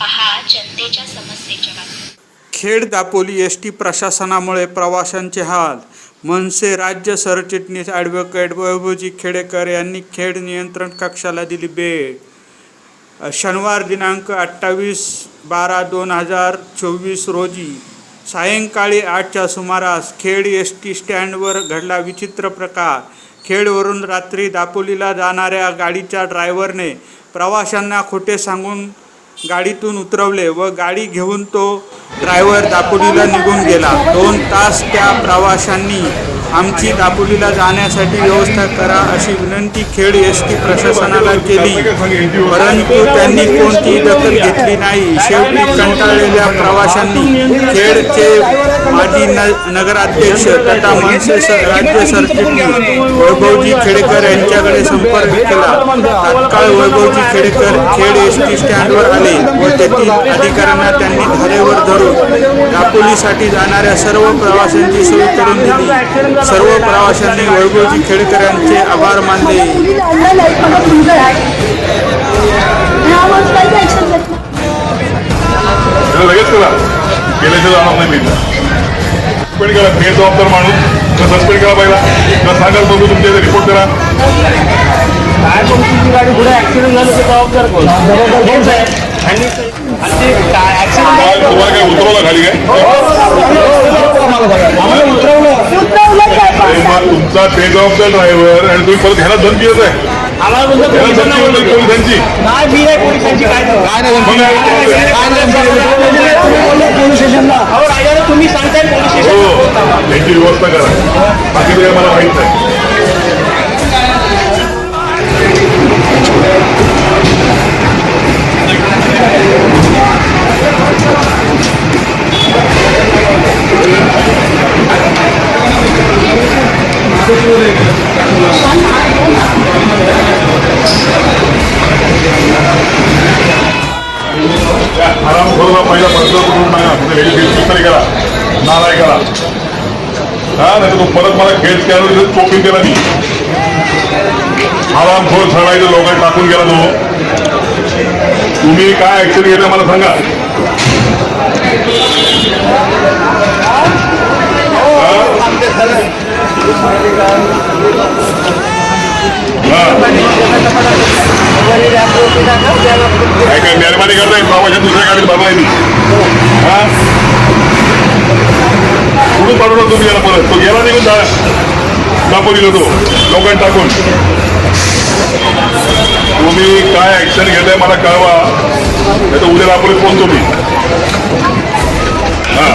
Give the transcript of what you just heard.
पहा जनतेच्या समस्येच्या बातम्या खेड दापोली एस टी प्रशासनामुळे प्रवाशांचे हाल. मनसे राज्य सरचिटणीस ॲडव्होकेट वैभवजी खेडेकर यांनी खेड नियंत्रण कक्षाला दिली भेट. शनिवार दिनांक अठ्ठावीस बारा दोन हजार चोवीस रोजी सायंकाळी आठच्या सुमारास खेड एस टी स्टँडवर घडला विचित्र प्रकार. खेडवरून रात्री दापोलीला जाणाऱ्या गाडीच्या ड्रायव्हरने प्रवाशांना खोटे सांगून गाडीतून उतरवले व गाडी घेऊन तो ड्रायव्हर दापोलीला निघून गेला. दोन तास त्या प्रवाशांनी आमची दापोलीला जाण्यासाठी व्यवस्था करा अशी विनंती खेड एस टी प्रशासनाला केली. परंतु त्यांनी कोणतीही दखल घेतली नाही. शेवटी कंटाळलेल्या प्रवाशांनी खेडचे माजी न नगराध्यक्ष तथा मनसे राज्य सरचिटणीस वैभवजी खेडेकर यांच्याकडे संपर्क केला. तात्काळ वैभवजी खेडेकर खेड एस टी स्टँडवर आले व तेथील अधिकाऱ्यांना त्यांनी धारेवर धरून दापोलीसाठी जाणाऱ्या सर्व प्रवाशांची सोय करून दिली. सर्व प्रवाशांनी वैभवजी खेडेकर यांचे आभार मानले लगेच करा गेल्याच्या जाणार नाही मी सस्पेंड करा हे जबाबदार माणूस तर सस्पेंड करा पहिला तर सांगाल बघू तुमच्या इथे रिपोर्ट करा काय पण तुमची गाडी पुढे ऍक्सिडेंट झालं तर जबाबदार कोण आणि तुम्हाला काय उतरवलं खाली काय आम्हाला उतरवलं अरे मग तुमचा ते जबाबदार ड्रायव्हर आणि तुम्ही परत ह्याला धमकी देत आहे. आम्हाला बोलतो ह्याला पोलिसांना धमकी देत बोलतो. पोलिसांची. काय मी आहे पोलिसांची काय काय नाही मग पोलीस स्टेशनला. अहो तुम्ही सांगताय पोलीस हो त्यांची व्यवस्था करा. बाकी मला माहीत नाही. त्या पहिला प्रश्न करून सांगा कुठे वेगळी तरी करा नाराय करा हा नाही तो परत मला खेळ केला चोपिंग केला मी आरामखोर सगळ्याच्या लोकांनी टाकून गेला तो तुम्ही काय ऍक्शन घेतलं मला सांगा काय काय मेहरबानी करताय बाबाच्या दुसऱ्या गाडीत बाबा मी हा? कुठून पाठवणार तुम्ही याला परत? तो गेला निघून जा दापोलीला तो? लोकांनी टाकून. तुम्ही काय ऍक्शन घेताय मला कळवा. नाही तर उद्या दापोलीत पोहोचतो मी. हा.